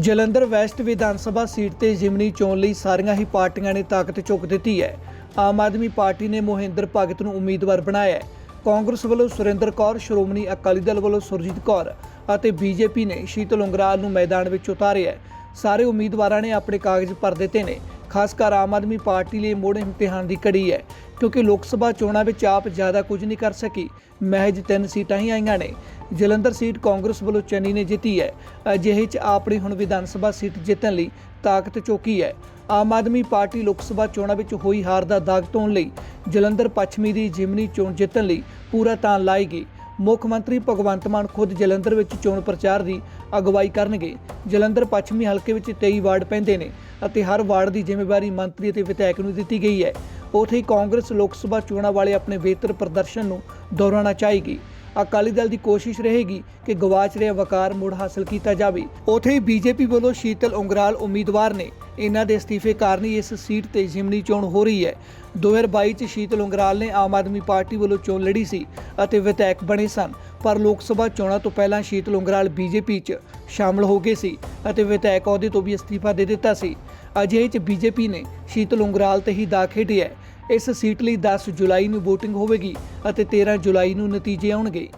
Jalandhar West Vidhan Sabha seat ਤੇ ਜ਼ਿਮਨੀ ਚੋਣ ਲਈ ਸਾਰੀਆਂ ਹੀ ਪਾਰਟੀਆਂ ਨੇ ਤਾਕਤ ਚੁੱਕ ਦਿੱਤੀ ਹੈ। ਆਮ ਆਦਮੀ ਪਾਰਟੀ ਨੇ ਮੋਹਿੰਦਰ ਭਗਤ ਨੂੰ ਉਮੀਦਵਾਰ ਬਣਾਇਆ ਹੈ। ਕਾਂਗਰਸ ਵੱਲੋਂ ਸੁਰਿੰਦਰ ਕੌਰ, ਸ਼੍ਰੋਮਣੀ ਅਕਾਲੀ ਦਲ ਵੱਲੋਂ ਸੁਰਜੀਤ ਕੌਰ ਅਤੇ ਬੀਜੇਪੀ ਨੇ ਸ਼ੀਤਲ ਉਂਗਰਾਲ ਨੂੰ ਮੈਦਾਨ ਵਿੱਚ ਉਤਾਰਿਆ ਹੈ। ਸਾਰੇ ਉਮੀਦਵਾਰਾਂ ਨੇ ਆਪਣੇ ਕਾਗਜ਼ ਭਰ ਦਿੱਤੇ ਨੇ। ਖਾਸ ਕਰ ਆਮ ਆਦਮੀ ਪਾਰਟੀ ਲਈ ਮੋੜ ਇਮਤਿਹਾਨ ਦੀ ਕੜੀ ਹੈ, ਕਿਉਂਕਿ ਲੋਕ ਸਭਾ ਚੋਣਾਂ ਵਿੱਚ ਆਪ ਜ਼ਿਆਦਾ ਕੁਝ ਨਹੀਂ ਕਰ ਸਕੀ। ਮਹਿਜ ਤਿੰਨ ਸੀਟਾਂ ਹੀ ਆਈਆਂ ਨੇ। ਜਲੰਧਰ ਸੀਟ ਕਾਂਗਰਸ ਵੱਲੋਂ ਚੰਨੀ ਨੇ ਜਿੱਤੀ ਹੈ। ਅਜਿਹੇ 'ਚ ਆਪਣੀ ਹੁਣ ਵਿਧਾਨ ਸਭਾ ਸੀਟ ਜਿੱਤਣ ਲਈ ਤਾਕਤ ਚੋਕੀ ਹੈ। ਆਮ ਆਦਮੀ ਪਾਰਟੀ ਲੋਕ ਸਭਾ ਚੋਣਾਂ ਵਿੱਚ ਹੋਈ ਹਾਰ ਦਾ ਦਾਗ ਧੋਣ ਲਈ ਜਲੰਧਰ ਪੱਛਮੀ ਦੀ ਜਿਮਨੀ ਚੋਣ ਜਿੱਤਣ ਲਈ ਪੂਰਾ ਤਾਣ ਲਾਏਗੀ। ਮੁੱਖ ਮੰਤਰੀ ਭਗਵੰਤ ਮਾਨ ਖੁਦ ਜਲੰਧਰ ਵਿੱਚ ਚੋਣ ਪ੍ਰਚਾਰ ਦੀ ਅਗਵਾਈ ਕਰਨਗੇ। ਜਲੰਧਰ ਪੱਛਮੀ ਹਲਕੇ ਵਿੱਚ 23 ਵਾਰਡ ਪੈਂਦੇ ਨੇ ਅਤੇ ਹਰ ਵਾਰਡ ਦੀ ਜ਼ਿੰਮੇਵਾਰੀ ਮੰਤਰੀ ਅਤੇ ਵਿਧਾਇਕ ਨੂੰ ਦਿੱਤੀ ਗਈ ਹੈ। ਉੱਥੇ ਹੀ ਕਾਂਗਰਸ ਲੋਕ ਸਭਾ ਚੋਣਾਂ ਵਾਲੇ ਆਪਣੇ ਬਿਹਤਰ ਪ੍ਰਦਰਸ਼ਨ ਨੂੰ ਦੁਹਰਾਉਣਾ ਚਾਹੇਗੀ। ਅਕਾਲੀ ਦਲ ਦੀ ਕੋਸ਼ਿਸ਼ ਰਹੇਗੀ ਕਿ ਗਵਾਚ ਰਿਹਾ ਵਕਾਰ ਮੁੜ ਹਾਸਲ ਕੀਤਾ ਜਾਵੇ। ਉੱਥੇ ਹੀ ਬੀਜੇਪੀ ਵੱਲੋਂ ਸ਼ੀਤਲ ਉਂਗਰਾਲ ਉਮੀਦਵਾਰ ਨੇ ਇਹਨਾਂ ਦੇ ਅਸਤੀਫੇ ਕਾਰਨ ਹੀ ਇਸ ਸੀਟ ਤੇ ਜ਼ਿਮਨੀ ਚੋਣ ਹੋ ਰਹੀ ਹੈ। 2022 ਚ ਸ਼ੀਤਲ ਉਂਗਰਾਲ ਨੇ ਆਮ ਆਦਮੀ ਪਾਰਟੀ ਵੱਲੋਂ ਚੋਣ ਲੜੀ ਸੀ ਅਤੇ ਵਿਧਾਇਕ ਬਣੇ ਸਨ, ਪਰ ਲੋਕ ਸਭਾ ਚੋਣਾਂ ਤੋਂ ਪਹਿਲਾਂ ਸ਼ੀਤਲ ਉਂਗਰਾਲ ਬੀਜੇਪੀ 'ਚ ਸ਼ਾਮਲ ਹੋ ਗਏ ਸੀ ਅਤੇ ਵਿਧਾਇਕ ਅਹੁਦੇ ਤੋਂ ਵੀ ਅਸਤੀਫਾ ਦੇ ਦਿੱਤਾ ਸੀ। ਅਜਿਹੇ 'ਚ ਬੀਜੇਪੀ ਨੇ ਸ਼ੀਤਲ ਉਂਗਰਾਲ ਤੇ ਹੀ ਦਾ ਖੇਡਿਆ ਇਸ ਸੀਟ ਲਈ 10 ਜੁਲਾਈ ਨੂੰ VOTING ਹੋਵੇਗੀ ਅਤੇ 13 ਜੁਲਾਈ ਨੂੰ ਨਤੀਜੇ ਆਉਣਗੇ।